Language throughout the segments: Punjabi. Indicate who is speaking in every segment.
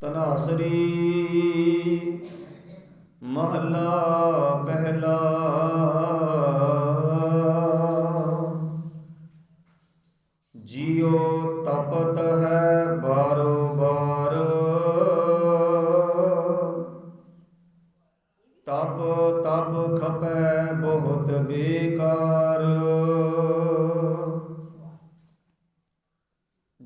Speaker 1: ਤਨਾਸਰੀ ਮਹਲਾ ਪਹਿਲਾ। ਜੀਉ ਤਪਤ ਹੈ ਬਾਰੋ ਬਾਰ। ਤਪ ਤਪ ਖਪੈ ਬਹੁਤ ਬੇਕਾਰ।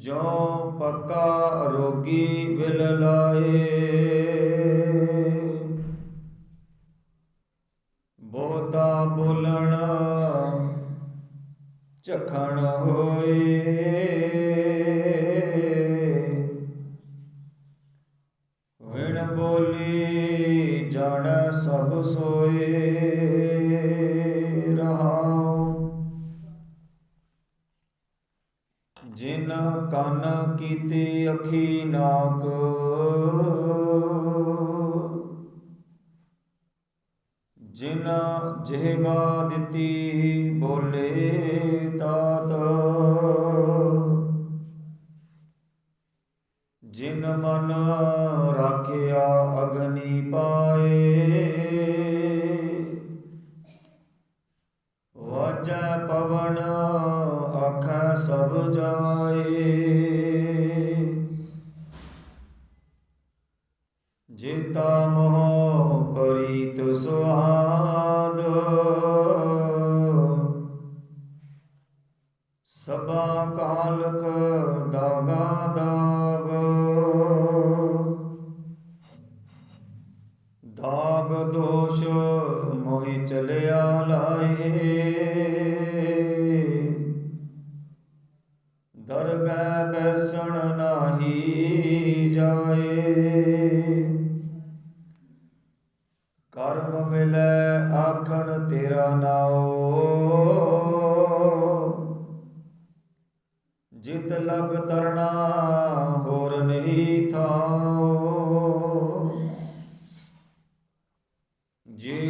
Speaker 1: ਜੋ ਪੱਕਾ ਰੋਗੀ ਵਿਲ ਲਾਏ ਬਹੁਤਾ ਬੋਲਣ ਝਖਣ ਹੋਏ। ਵਿਣ ਬੋਲੀ ਜਣ ਸਭ ਸੋਏ। ਜਿਨ ਕੰਨ ਕੀਤੇ ਅਖੀ ਨਾਕ ਜਿਨ ਜਿਹਬਾ ਦਿੱਤੀ ਬੋਲੇ ਤਾਤ। ਜਿਨ ਮਨ ਰਾਖਿਆ ਅਗਨੀ ਪਾਏ। ਵਾਜੈ ਪਵਨ ਆਖੈ ਸਭ ਜਾਏ। ਜੀਤਾ ਮੋਹ ਪ੍ਰੀਤ ਸੁਆਦ ਸਭਾ ਕਾਲਕ ਦਾਗਾ ਦਾਗ। ਦੋਸ਼ ਮੋਹਿ ਚਲਿਆ ਲਾਏ ਦਰਗਹਿ ਬੈਸਣ ਨਾਹੀ ਜਾਏ। ਕਰਮ ਮਿਲੈ ਆਖਣ ਤੇਰਾ ਨਾਉ। ਜਿਤ ਲਗ ਤਰਣਾ ਹੋਰ ਨਹੀਂ ਥਾਉ ਜੇ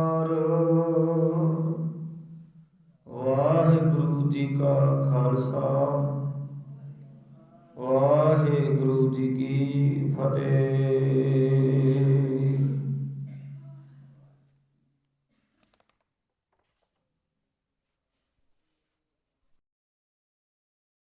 Speaker 1: ਵਾਹਿਗੁਰੂ ਜੀ ਕੀ ਫਤਿਹ।